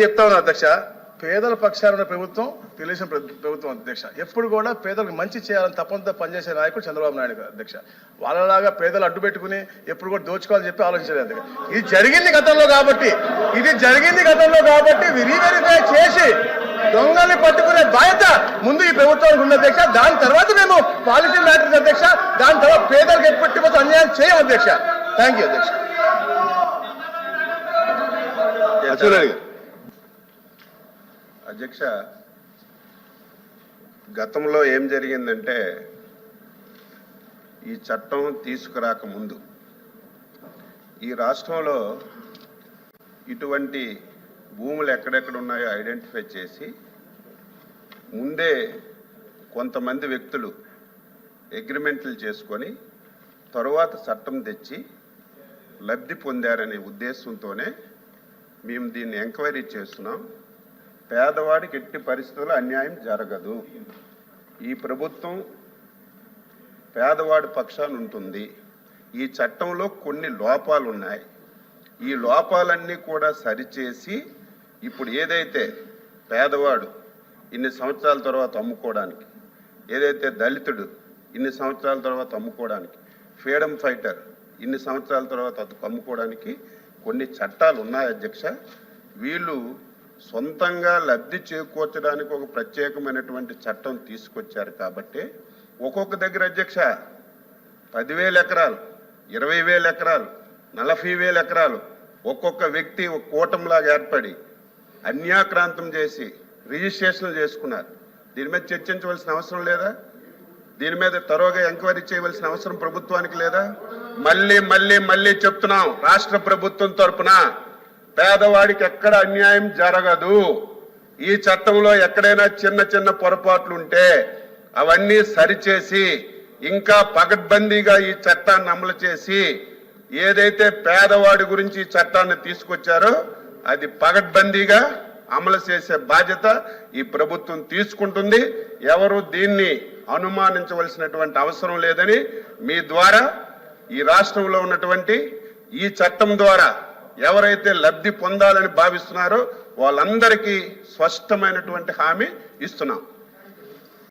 చెప్తా ఉన్నా అధ్యక్ష. పేదల పక్షాన ఉన్న ప్రభుత్వం తెలుగుదేశం ప్ర- ప్రభుత్వం అధ్యక్ష. ఎప్పుడు కూడా పేదలకు మంచి చేయాలని తప్పంతా పనిచేసే నాయకుడు చంద్రబాబు నాయుడు గారు అధ్యక్ష. వాళ్ళలాగా పేదలు అడ్డు పెట్టుకుని ఎప్పుడు కూడా దోచుకోవాలని చెప్పి ఆలోచించలేదు అధ్యక్ష. ఇది జరిగింది గతంలో కాబట్టి ఇది జరిగింది గతంలో కాబట్టి రీవెరిఫై చేసి దొంగల్ని పట్టుకునే బాధ్యత ముందు ఈ ప్రభుత్వానికి ఉంది అధ్యక్ష. దాని తర్వాత మేము పాలసీ మ్యాటర్స్ అధ్యక్ష. దాని తర్వాత పేదలకు ఎప్పటి అన్యాయం చేయం అధ్యక్ష. థ్యాంక్ యూ అధ్యక్ష. అధ్యక్ష గతంలో ఏం జరిగిందంటే ఈ చట్టం తీసుకురాక ముందు ఈ రాష్ట్రంలో ఇటువంటి భూములు ఎక్కడెక్కడ ఉన్నాయో ఐడెంటిఫై చేసి ముందే కొంతమంది వ్యక్తులు అగ్రిమెంట్లు చేసుకొని తరువాత చట్టం తెచ్చి లబ్ధి పొందారనే ఉద్దేశంతోనే మేము దీన్ని ఎంక్వైరీ చేస్తున్నాం. పేదవాడికి ఎట్టి పరిస్థితుల్లో అన్యాయం జరగదు. ఈ ప్రభుత్వం పేదవాడి పక్షాన ఉంటుంది. ఈ చట్టంలో కొన్ని లోపాలు ఉన్నాయి ఈ లోపాలన్నీ కూడా సరిచేసి ఇప్పుడు ఏదైతే పేదవాడు ఇన్ని సంవత్సరాల తర్వాత అమ్ముకోవడానికి ఏదైతే దళితుడు ఇన్ని సంవత్సరాల తర్వాత అమ్ముకోవడానికి ఫ్రీడమ్ ఫైటర్ ఇన్ని సంవత్సరాల తర్వాత అతను అమ్ముకోవడానికి కొన్ని చట్టాలు ఉన్నాయి అధ్యక్ష. వీళ్ళు సొంతంగా లబ్ధి చేకూర్చడానికి ఒక ప్రత్యేకమైనటువంటి చట్టం తీసుకొచ్చారు కాబట్టి ఒక్కొక్క దగ్గర అధ్యక్ష పదివేల ఎకరాలు ఇరవై వేల ఎకరాలు నలభై వేల ఎకరాలు ఒక్కొక్క వ్యక్తి ఒక కూటంలాగా ఏర్పడి అన్యాక్రాంతం చేసి రిజిస్ట్రేషన్లు చేసుకున్నారు. దీని మీద చర్చించవలసిన అవసరం లేదా? దీని మీద తరోగా ఎంక్వైరీ చేయవలసిన అవసరం ప్రభుత్వానికి లేదా? మళ్ళీ మళ్ళీ మళ్ళీ చెప్తున్నాం రాష్ట్ర ప్రభుత్వం తరఫున పేదవాడికి ఎక్కడ అన్యాయం జరగదు. ఈ చట్టంలో ఎక్కడైనా చిన్న చిన్న పొరపాట్లు ఉంటే అవన్నీ సరిచేసి ఇంకా పగడ్బందీగా ఈ చట్టాన్ని అమలు చేసి ఏదైతే పేదవాడి గురించి ఈ చట్టాన్ని తీసుకొచ్చారో అది పగడ్బందీగా అమలు చేసే బాధ్యత ఈ ప్రభుత్వం తీసుకుంటుంది. ఎవరు దీన్ని అనుమానించవలసినటువంటి అవసరం లేదని మీ ద్వారా ఈ రాష్ట్రంలో ఉన్నటువంటి ఈ చట్టం ద్వారా ఎవరైతే లబ్ధి పొందాలని భావిస్తున్నారో వాళ్ళందరికీ స్పష్టమైనటువంటి హామీ ఇస్తున్నాం.